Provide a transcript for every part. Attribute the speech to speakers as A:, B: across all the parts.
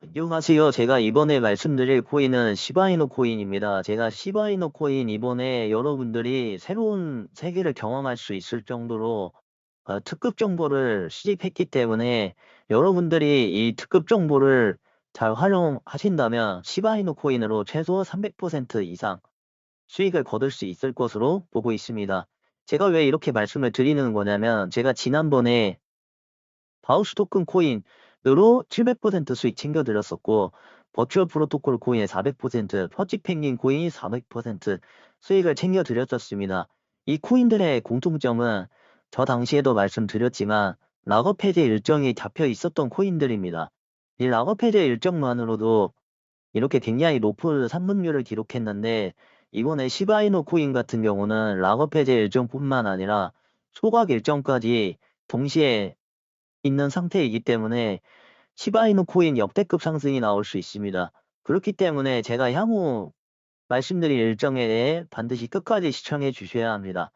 A: 안녕하세요. 제가 이번에 말씀드릴 코인은 시바이노 코인입니다. 제가 시바이노 코인 이번에 여러분들이 새로운 세계를 경험할 수 있을 정도로 어, 특급 정보를 수집했기 때문에 여러분들이 이 특급 정보를 잘 활용하신다면 시바이노 코인으로 최소 300% 이상 수익을 거둘 수 있을 것으로 보고 있습니다. 제가 왜 이렇게 말씀을 드리는 거냐면 제가 지난번에 바우스 토큰 코인 으로 700% 수익 챙겨드렸었고 버추얼 프로토콜 코인의 400%, 퍼치 펭귄 코인이 400% 수익을 챙겨드렸었습니다. 이 코인들의 공통점은 저 당시에도 말씀드렸지만 락업 해제 일정이 잡혀 있었던 코인들입니다. 이 락업 해제 일정만으로도 이렇게 굉장히 높은 산분율을 기록했는데 이번에 시바이노 코인 같은 경우는 락업 해제 일정뿐만 아니라 소각 일정까지 동시에 있는 상태이기 때문에 시바이노 코인 역대급 상승이 나올 수 있습니다. 그렇기 때문에 제가 향후 말씀드릴 일정에 대해 반드시 끝까지 시청해 주셔야 합니다.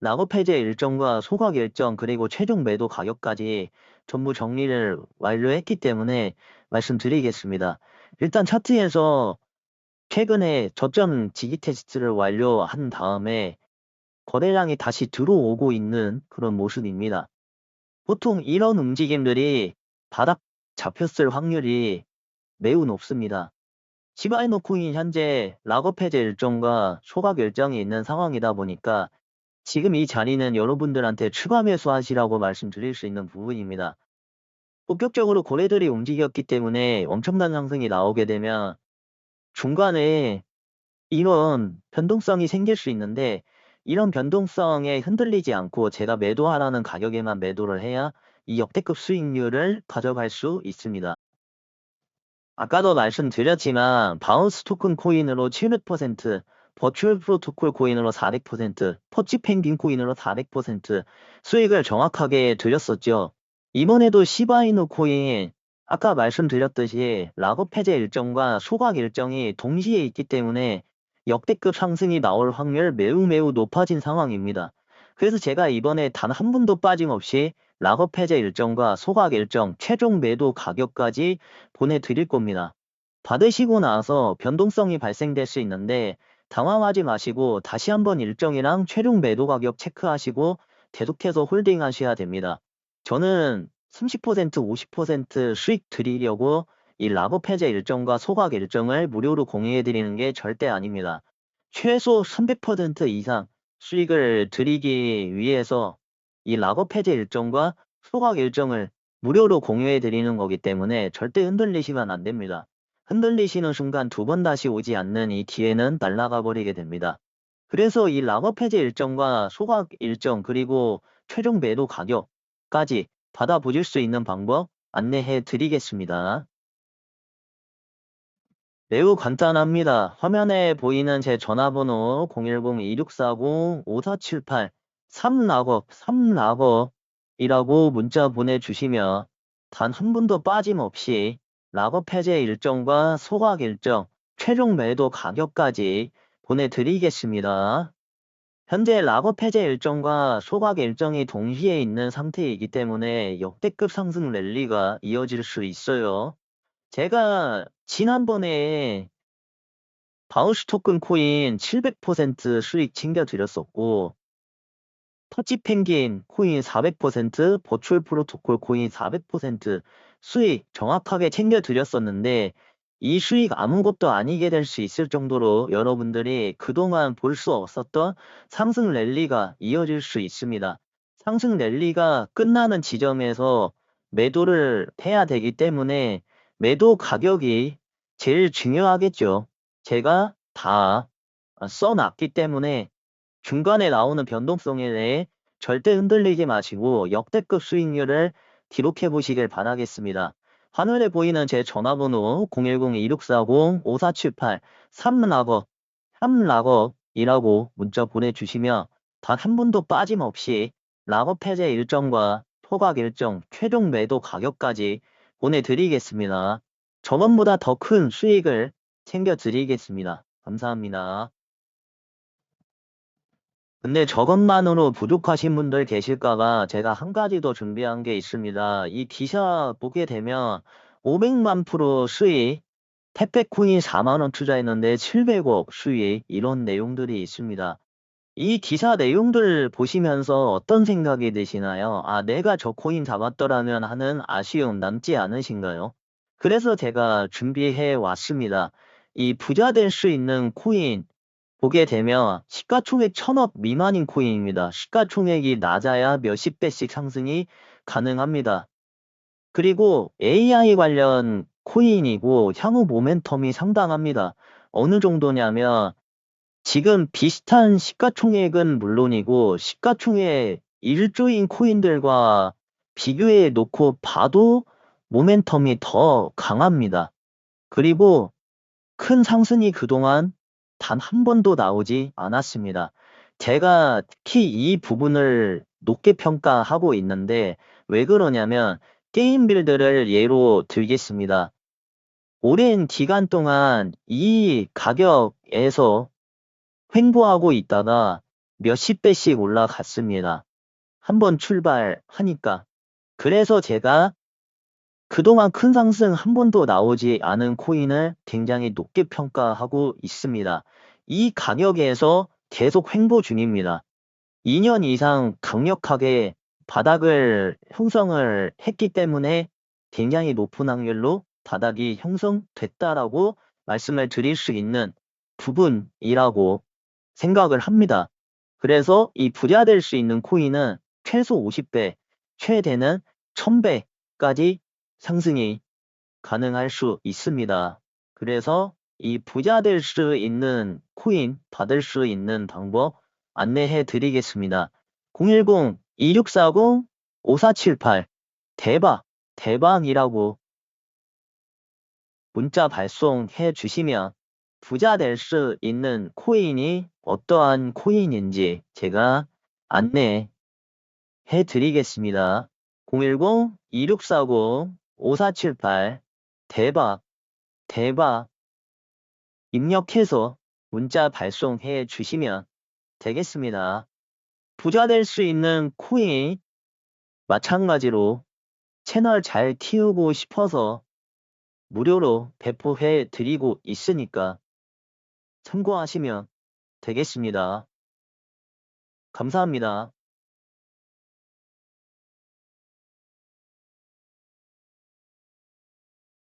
A: 락업 해제 일정과 소각 일정 그리고 최종 매도 가격까지 전부 정리를 완료했기 때문에 말씀드리겠습니다. 일단 차트에서 최근에 저점 지지 테스트를 완료한 다음에 거래량이 다시 들어오고 있는 그런 모습입니다. 보통 이런 움직임들이 바닥 잡혔을 확률이 매우 높습니다. 시바이노 코인 현재 락업 해제 일정과 소각 일정이 있는 상황이다 보니까 지금 이 자리는 여러분들한테 추가 매수하시라고 말씀드릴 수 있는 부분입니다. 본격적으로 거래들이 움직였기 때문에 엄청난 상승이 나오게 되면 중간에 이런 변동성이 생길 수 있는데 이런 변동성에 흔들리지 않고 제가 매도하라는 가격에만 매도를 해야 이 역대급 수익률을 가져갈 수 있습니다. 아까도 말씀드렸지만 바운스 토큰 코인으로 700%, 버추얼 프로토콜 코인으로 400%, 퍼치 펭귄 코인으로 400% 수익을 정확하게 드렸었죠. 이번에도 시바이노 코인 아까 말씀드렸듯이 락업 해제 일정과 소각 일정이 동시에 있기 때문에 역대급 상승이 나올 확률 매우 매우 높아진 상황입니다. 그래서 제가 이번에 단 한 분도 빠짐없이 락업 해제 일정과 소각 일정, 최종 매도 가격까지 보내드릴 겁니다. 받으시고 나서 변동성이 발생될 수 있는데 당황하지 마시고 다시 한번 일정이랑 최종 매도 가격 체크하시고 계속해서 홀딩 하셔야 됩니다. 저는 30% 50% 수익 드리려고 이 락업 해제 일정과 소각 일정을 무료로 공유해 드리는 게 절대 아닙니다. 최소 300% 이상 수익을 드리기 위해서 이 락업 해제 일정과 소각 일정을 무료로 공유해 드리는 거기 때문에 절대 흔들리시면 안 됩니다. 흔들리시는 순간 두 번 다시 오지 않는 이 기회는 날아가 버리게 됩니다. 그래서 이 락업 해제 일정과 소각 일정 그리고 최종 매도 가격까지 받아보실 수 있는 방법 안내해 드리겠습니다. 매우 간단합니다. 화면에 보이는 제 전화번호 010-2640-5478 3락업, 3락업이라고 문자 보내주시면 단 한 분도 빠짐없이 락업 해제 일정과 소각 일정, 최종 매도 가격까지 보내드리겠습니다. 현재 락업 해제 일정과 소각 일정이 동시에 있는 상태이기 때문에 역대급 상승 랠리가 이어질 수 있어요. 제가 지난번에 바우스 토큰 코인 700% 수익 챙겨드렸었고 터치 펭귄 코인 400%, 버추얼 프로토콜 코인 400% 수익 정확하게 챙겨드렸었는데 이 수익 아무것도 아니게 될 수 있을 정도로 여러분들이 그동안 볼 수 없었던 상승 랠리가 이어질 수 있습니다. 상승 랠리가 끝나는 지점에서 매도를 해야 되기 때문에 매도 가격이 제일 중요하겠죠. 제가 다 써놨기 때문에 중간에 나오는 변동성에 대해 절대 흔들리지 마시고 역대급 수익률을 기록해 보시길 바라겠습니다. 화면에 보이는 제 전화번호 010-2640-5478 3락업 3락업이라고 문자 보내주시면 단 한 분도 빠짐없이 락업 해제 일정과 토각 일정, 최종 매도 가격까지 보내드리겠습니다. 저번보다 더 큰 수익을 챙겨드리겠습니다. 감사합니다. 근데 저것만으로 부족하신 분들 계실까봐 제가 한 가지 더 준비한 게 있습니다. 이 기사 보게 되면 500만 프로 수익, 택배코인 4만원 투자했는데 700억 수익, 이런 내용들이 있습니다. 이 기사 내용들 보시면서 어떤 생각이 드시나요? 아, 내가 저 코인 잡았더라면 하는 아쉬움 남지 않으신가요? 그래서 제가 준비해 왔습니다. 이 부자 될 수 있는 코인 보게 되면 시가총액 천억 미만인 코인입니다. 시가총액이 낮아야 몇십 배씩 상승이 가능합니다. 그리고 AI 관련 코인이고 향후 모멘텀이 상당합니다. 어느 정도냐면 지금 비슷한 시가총액은 물론이고 시가총액 1조인 코인들과 비교해 놓고 봐도 모멘텀이 더 강합니다. 그리고 큰 상승이 그동안 단 한 번도 나오지 않았습니다. 제가 특히 이 부분을 높게 평가하고 있는데 왜 그러냐면 게임 빌드를 예로 들겠습니다. 오랜 기간 동안 이 가격에서 횡보하고 있다가 몇십 배씩 올라갔습니다. 한번 출발하니까. 그래서 제가 그동안 큰 상승 한 번도 나오지 않은 코인을 굉장히 높게 평가하고 있습니다. 이 가격에서 계속 횡보 중입니다. 2년 이상 강력하게 바닥을 형성을 했기 때문에 굉장히 높은 확률로 바닥이 형성됐다라고 말씀을 드릴 수 있는 부분이라고 생각을 합니다. 그래서 이 부자 될 수 있는 코인은 최소 50배, 최대는 1000배까지 상승이 가능할 수 있습니다. 그래서 이 부자 될 수 있는 코인 받을 수 있는 방법 안내해 드리겠습니다. 010-2640-5478 대박, 대박이라고 문자 발송해 주시면 부자 될 수 있는 코인이 어떠한 코인인지 제가 안내해 드리겠습니다. 010-2640-5478 대박, 대박 입력해서 문자 발송해 주시면 되겠습니다. 부자 될 수 있는 코인 마찬가지로 채널 잘 키우고 싶어서 무료로 배포해 드리고 있으니까 참고하시면 되겠습니다. 감사합니다.